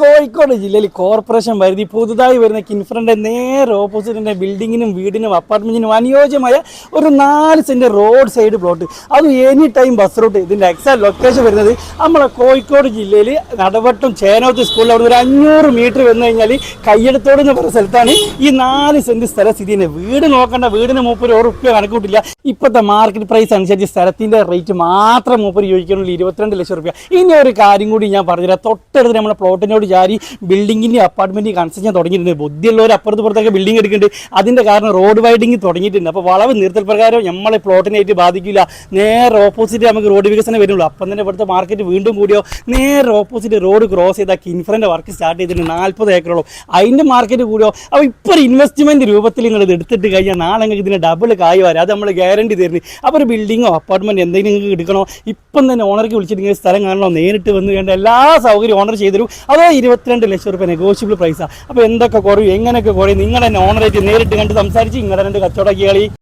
കോഴിക്കോട് ജില്ലയിൽ കോർപ്പറേഷൻ പരിധി പുതുതായി വരുന്ന കിൻഫ്രന്റെ നേരെ ഓപ്പോസിറ്റിന്റെ ബിൽഡിങ്ങിനും വീടിനും അപ്പാർട്ട്മെന്റിനും അനുയോജ്യമായ ഒരു നാല് സെന്റ് റോഡ് സൈഡ് പ്ലോട്ട്. അത് എനി ടൈം ബസ് റൂട്ട് ഇതിന്റെ എക്സാക്ട് ലൊക്കേഷൻ വരുന്നത് നമ്മളെ കോഴിക്കോട് ജില്ലയിൽ നടവട്ടം ചേനോത്ത് സ്കൂളിൽ അവിടെ ഒരു അഞ്ഞൂറ് മീറ്റർ വന്നു കഴിഞ്ഞാൽ കയ്യെടുത്തോട് എന്ന് പറഞ്ഞ സ്ഥലത്താണ് ഈ നാല് സെന്റ് സ്ഥല സ്ഥിതി വീട് നോക്കേണ്ട വീടിന് മൂപ്പര് ഒരു റുപ്യ കണക്കൂട്ടില്ല. ഇപ്പോഴത്തെ മാർക്കറ്റ് പ്രൈസ് അനുസരിച്ച് സ്ഥലത്തിന്റെ റേറ്റ് മാത്രം മൂപ്പര് ചോദിക്കുന്നുള്ളൂ ഇരുപത്തിരണ്ട് ലക്ഷം റുപ്യ. ഇനി ഒരു കാര്യം കൂടി ഞാൻ പറഞ്ഞുതരാം. തൊട്ടടുത്ത് നമ്മുടെ പ്ലോട്ടിനോട് ചാരി ബിൽഡിങ്ങിന്റെ അപ്പാർട്ട്മെന്റ് കൺസ്ട്രക്ഷൻ തുടങ്ങിയിട്ടുണ്ട്. ബുദ്ധിയുള്ളവർ അപ്പുറത്ത് പുറത്തൊക്കെ ബിൽഡിംഗ് എടുക്കുന്നുണ്ട്. അതിന്റെ കാരണം റോഡ് വൈഡിങ് തുടങ്ങിയിട്ടുണ്ട്. അപ്പോൾ വളവ് നിർത്തൽ പ്രകാരം നമ്മളെ പ്ലോട്ടിനായിട്ട് ബാധിക്കില്ല. നേരെ ഓപ്പോസിറ്റ് നമുക്ക് റോഡ് വികസനം വരുള്ളൂ. അപ്പം തന്നെ ഇവിടുത്തെ മാർക്കറ്റ് വീണ്ടും കൂടിയോ? നേരെ ഓപ്പോസിറ്റ് റോഡ് ക്രോസ് ചെയ്താൽ കിൻഫ്രന്റെ വർക്ക് സ്റ്റാർട്ട് ചെയ്തിട്ടുണ്ട് നാൽപ്പത് ഏക്കറോളം. അതിന്റെ മാർക്കറ്റ് കൂടിയോ? അപ്പോൾ ഇപ്പോൾ ഒരു ഇൻവെസ്റ്റ്മെന്റ് രൂപത്തിൽ നിങ്ങൾ ഇത് എടുത്തിട്ട് കഴിഞ്ഞാൽ നാളെ നിങ്ങൾക്ക് ഇതിന് ഡബിൾ കായ് വരാം. അത് നമ്മൾ ഗ്യാരണ്ടി തരുന്നത് അപ്പോൾ ഒരു ബിൽഡിങ്ങോ അപ്പാർട്ട്മെന്റ് എന്തെങ്കിലും നിങ്ങൾക്ക് എടുക്കണോ? ഇപ്പം തന്നെ ഓണർക്ക് വിളിച്ചിട്ട് നിങ്ങൾ സ്ഥലം കാണണോ? നേരിട്ട് വന്ന് വേണ്ട എല്ലാ സൗകര്യം ഓണർ ചെയ്തു തരും. അതോ ഇരുപത്തിരണ്ട് ലക്ഷം റുപ്യ നെഗോഷ്യബിൾ പ്രൈസാണ് അപ്പോൾ എന്തൊക്കെ കുറയും? എങ്ങനെയൊക്കെ കുറയും? നിങ്ങൾ തന്നെ ഓണറേറ്റ് നേരിട്ട് കണ്ട് സംസാരിച്ച് ഇങ്ങനെ രണ്ട് കച്ചവടക്കിയാളി